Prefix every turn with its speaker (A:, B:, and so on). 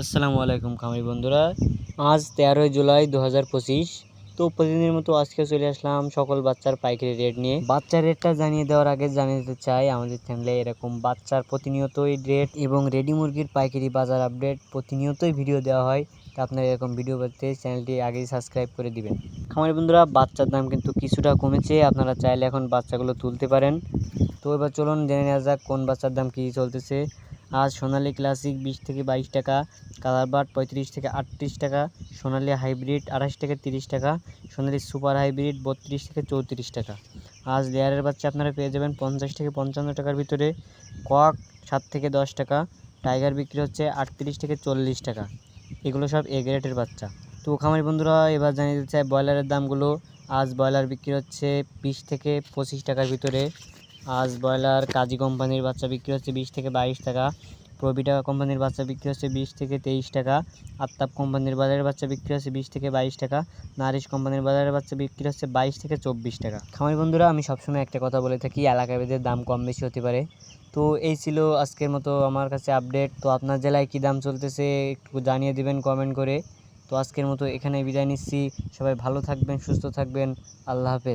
A: আসসালামু আলাইকুম খামারি বন্ধুরা। আজ তেরোই জুলাই দু হাজার পঁচিশ। তো প্রতিদিনের মতো আজকে চলে আসলাম সকল বাচ্চার পাইকারি রেট নিয়ে। বাচ্চার রেটটা জানিয়ে দেওয়ার আগে জানিয়ে দিতে চাই, আমাদের চ্যানেলে এরকম বাচ্চার প্রতিনিয়তই রেট এবং রেডি মুরগির পাইকারি বাজার আপডেট প্রতিনিয়তই ভিডিও দেওয়া হয়। তা আপনারা এরকম ভিডিও পেতে চ্যানেলটি আগেই সাবস্ক্রাইব করে দিবেন। খামারি বন্ধুরা, বাচ্চার দাম কিন্তু কিছুটা কমেছে। আপনারা চাইলে এখন বাচ্চাগুলো তুলতে পারেন। তো এবার চলুন জেনে নেওয়া যাক কোন বাচ্চার দাম কী চলতেছে। আজ সোনালী ক্লাসিক বিশ থেকে বাইশ টাকা, কালার বার্ড পঁয়ত্রিশ থেকে আটত্রিশ টাকা, সোনালী হাইব্রিড আঠাশ থেকে তিরিশ টাকা, সোনালী সুপার হাইব্রিড বত্রিশ থেকে চৌত্রিশ টাকা। আজ লেয়ারের বাচ্চা আপনারা পেয়ে যাবেন পঞ্চাশ থেকে পঞ্চান্ন টাকার ভিতরে। কক সাত থেকে দশ টাকা, টাইগার বিক্রি হচ্ছে আটত্রিশ থেকে চল্লিশ টাকা। এগুলো সব এ গ্রেডের বাচ্চা। তো খামারি বন্ধুরা, এবার জানিয়ে দিতে চাই ব্রয়লারের দামগুলো। আজ ব্রয়লার বিক্রি হচ্ছে বিশ থেকে পঁচিশ টাকার ভিতরে। আজ ব্রয়লার কাজী কোম্পানির বাচ্চা বিক্রি হচ্ছে বিশ থেকে বাইশ টাকা প্রবিটা কোম্পানির বাচ্চা বিক্রি হচ্ছে বিশ থেকে তেইশ টাকা আত্তাপ কোম্পানির বাজারের বাচ্চা বিক্রি হচ্ছে বিশ থেকে বাইশ টাকা, নারিশ কোম্পানির বাজারের বাচ্চা বিক্রি হচ্ছে বাইশ থেকে চব্বিশ টাকা। খামারি বন্ধুরা, আমি সবসময় একটা কথা বলে থাকি এলাকা ভেদে দাম কম বেশি হতে পারে। তো এই ছিল আজকের মতো আমার কাছে আপডেট তো আপনার জেলায় কী দাম চলতেছে একটু জানিয়ে দিবেন কমেন্ট করে। তো আজকের মতো এখানে বিদায় নিচ্ছি। সবাই ভালো থাকবেন, সুস্থ থাকবেন। আল্লাহ হাফেজ।